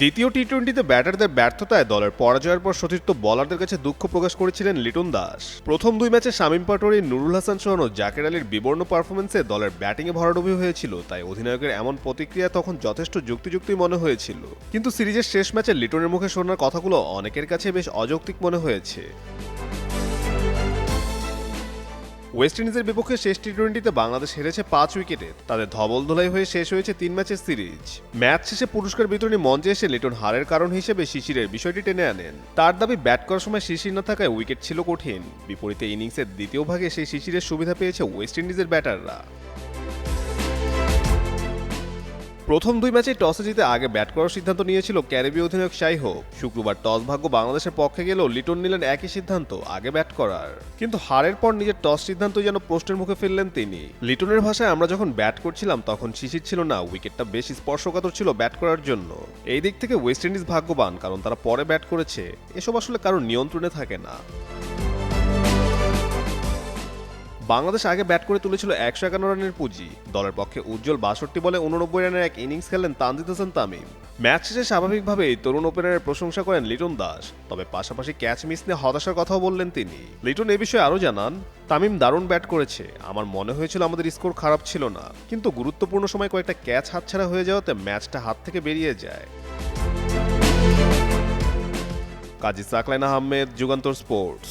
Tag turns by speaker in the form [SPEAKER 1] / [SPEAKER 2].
[SPEAKER 1] দ্বিতীয় টি টোয়েন্টিতে ব্যাটারদের ব্যর্থতায় দলের পরাজয়ের পর সতীর্থ বোলারদের কাছে দুঃখ প্রকাশ করেছিলেন লিটন দাস। প্রথম দুই ম্যাচে শামীম পাটোয়ারি, নুরুল হাসান সহ জাকের আলীর বিবর্ণ পারফরমেন্সে দলের ব্যাটিংয়ে ভরাডুবি হয়েছিল, তাই অধিনায়কের এমন প্রতিক্রিয়া তখন যথেষ্ট যুক্তিযুক্তই মনে হয়েছিল। কিন্তু সিরিজের শেষ ম্যাচে লিটনের মুখে শোনার কথাগুলো অনেকের কাছে বেশ অযৌক্তিক মনে হয়েছে। ওয়েস্ট ইন্ডিজের বিপক্ষে শেষ টি টোয়েন্টিতে বাংলাদেশ হেরেছে পাঁচ উইকেটে। তাদের ধবল ধোলাই হয়ে শেষ হয়েছে তিন ম্যাচের সিরিজ। ম্যাচ শেষে পুরস্কার বিতরণী মঞ্চে এসে লিটন হারের কারণ হিসেবে শিশিরের বিষয়টি টেনে আনেন। তার দাবি, ব্যাট করার সময় শিশির না থাকায় উইকেট ছিল কঠিন। বিপরীতে ইনিংসের দ্বিতীয় ভাগে সেই শিশিরের সুবিধা পেয়েছে ওয়েস্ট ইন্ডিজের ব্যাটাররা। প্রথম দুই ম্যাচে টসে জিতে আগে ব্যাট করার সিদ্ধান্ত নিয়েছিল ক্যারিবীয় অধিনায়ক শাই হোপ শুক্রবার টস ভাগ্য বাংলাদেশের পক্ষে গেলেও লিটন নিলেন একই সিদ্ধান্ত, আগে ব্যাট করার। কিন্তু হারের পর নিজের টস সিদ্ধান্ত যেন প্রশ্নের মুখে ফেললেন তিনি। লিটনের ভাষায় আমরা যখন ব্যাট করছিলাম, তখন শিশির ছিল না, উইকেটটা বেশ স্পর্শকাতর ছিল ব্যাট করার জন্য। এই দিক থেকে ওয়েস্ট ইন্ডিজ ভাগ্যবান, কারণ তারা পরে ব্যাট করেছে। এসব আসলে কারোর নিয়ন্ত্রণে থাকে না। বাংলাদেশ আগে ব্যাট করে তুলেছিল একশো একান্ন রানের পুঁজি। দলের পক্ষে উজ্জ্বল বাষট্টি বলে উননব্বই রানের এক ইনিংস খেলেন তানজিদ হাসান তামিম। ম্যাচ শেষে স্বাভাবিকভাবেই তরুণ ওপেনারের প্রশংসা করেন লিটন দাস। তবে পাশাপাশি ক্যাচ মিস নিয়ে হতাশার কথাও বললেন তিনি। লিটন, এ বিষয়ে আরও জানান, তামিম দারুণ ব্যাট করেছে। আমার মনে হয়েছিল আমাদের স্কোর খারাপ ছিল না। কিন্তু গুরুত্বপূর্ণ সময় কয়েকটা ক্যাচ হাতছাড়া হয়ে যাওয়াতে ম্যাচটা হাত থেকে বেরিয়ে যায়। কাজী সাকলাইন আহমেদ, যুগান্তর স্পোর্টস।